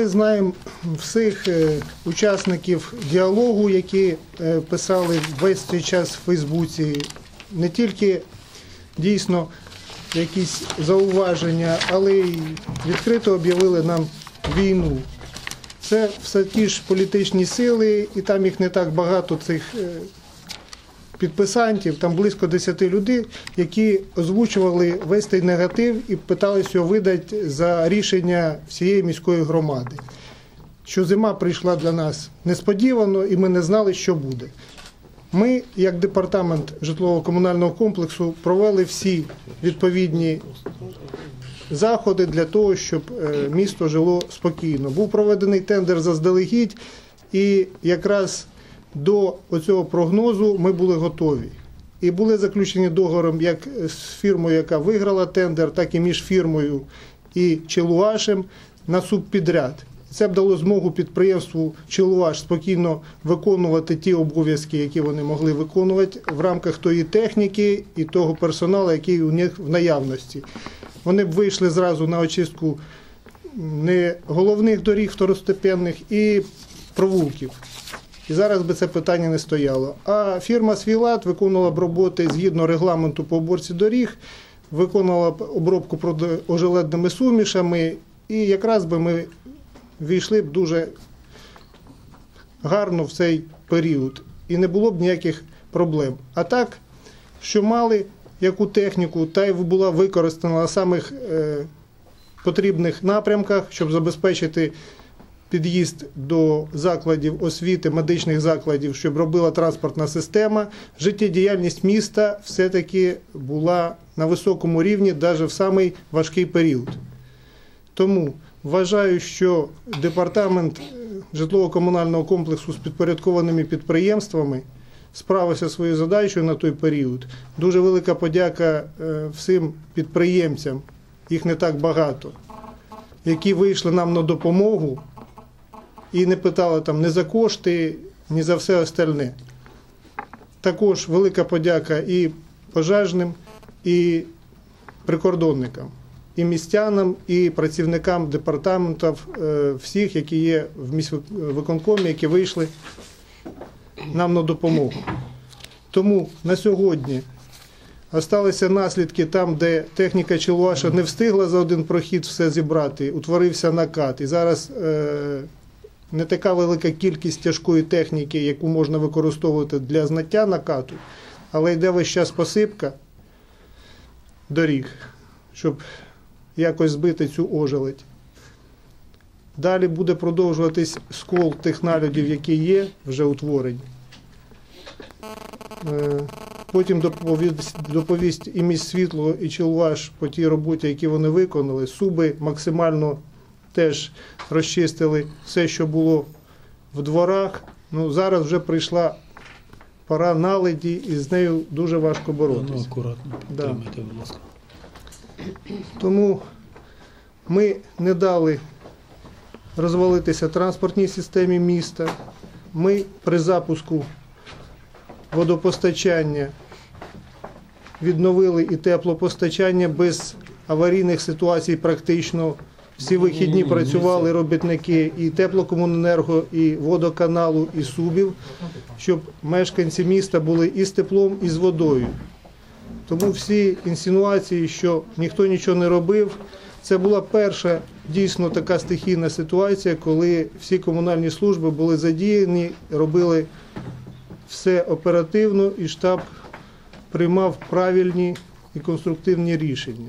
Ми знаємо всіх е, учасників діалогу, які е, писали весь цей час в Фейсбуці, не тільки дійсно якісь зауваження, але й відкрито об'явили нам війну. Це все ті ж політичні сили, і там їх не так багато цих е, підписантів, там близько 10 людей, які озвучували весь цей негатив і питалися його видати за рішення всієї міської громади. Що зима прийшла для нас несподівано, і ми не знали, що буде. Ми, як департамент житлово-комунального комплексу, провели всі відповідні заходи для того, щоб е, місто жило спокійно. Був проведений тендер заздалегідь, і якраз до цього прогнозу ми були готові. І були заключені договором як з фірмою, яка виграла тендер, так і між фірмою і Челуашем на субпідряд. Це б дало змогу підприємству Челуаш спокійно виконувати ті обов'язки, які вони могли виконувати в рамках тої техніки і того персоналу, який у них в наявності. Вони б вийшли зразу на очистку не головних доріг второстепенних і провулків. І зараз би це питання не стояло. А фірма Свілат виконувала б роботи згідно регламенту по оборці доріг, виконувала б обробку ожеледними сумішами, і якраз би ми війшли б дуже гарно в цей період. І не було б ніяких проблем. А так, що мали яку техніку, та й була використана на самих е, потрібних напрямках, щоб забезпечити під'їзд до закладів освіти, медичних закладів, щоб робила транспортна система. Життєдіяльність міста все-таки була на високому рівні, навіть в самий важкий період. Тому вважаю, що департамент е, житлово-комунального комплексу з підпорядкованими підприємствами справився своєю задачею на той період. Дуже велика подяка е, всім підприємцям, їх не так багато, які вийшли нам на допомогу і не питали там ні за кошти, ні за все остальне. Також велика подяка і пожежним, і прикордонникам, і містянам, і працівникам департаментів, е, всіх, які є в міськвиконкомі, які вийшли нам на допомогу. Тому на сьогодні залишилися наслідки там, де техніка Челуаша не встигла за один прохід все зібрати, утворився накат. І зараз е, не така велика кількість тяжкої техніки, яку можна використовувати для знаття накату, але йде весь час посипка доріг, щоб якось збити цю ожеледь. Далі буде продовжуватись скол тих налюдів, які є, вже утворені. Е, Потім доповість, доповість і міст світло, і Челваш по тій роботі, які вони виконали. Суби максимально теж розчистили все, що було в дворах. Ну, Зараз вже прийшла пора наледі, і з нею дуже важко Ну, боротися. акуратно Да. будь ласка. Тому ми не дали розвалитися транспортній системі міста. Ми при запуску водопостачання відновили і теплопостачання без аварійних ситуацій практично. Всі вихідні працювали робітники і теплокомуненерго, і водоканалу, і субів, щоб мешканці міста були і з теплом, і з водою. Тому всі інсинуації, що ніхто нічого не робив, це була перша дійсно така стихійна ситуація, коли всі комунальні служби були задіяні, робили все оперативно, і штаб приймав правильні і конструктивні рішення.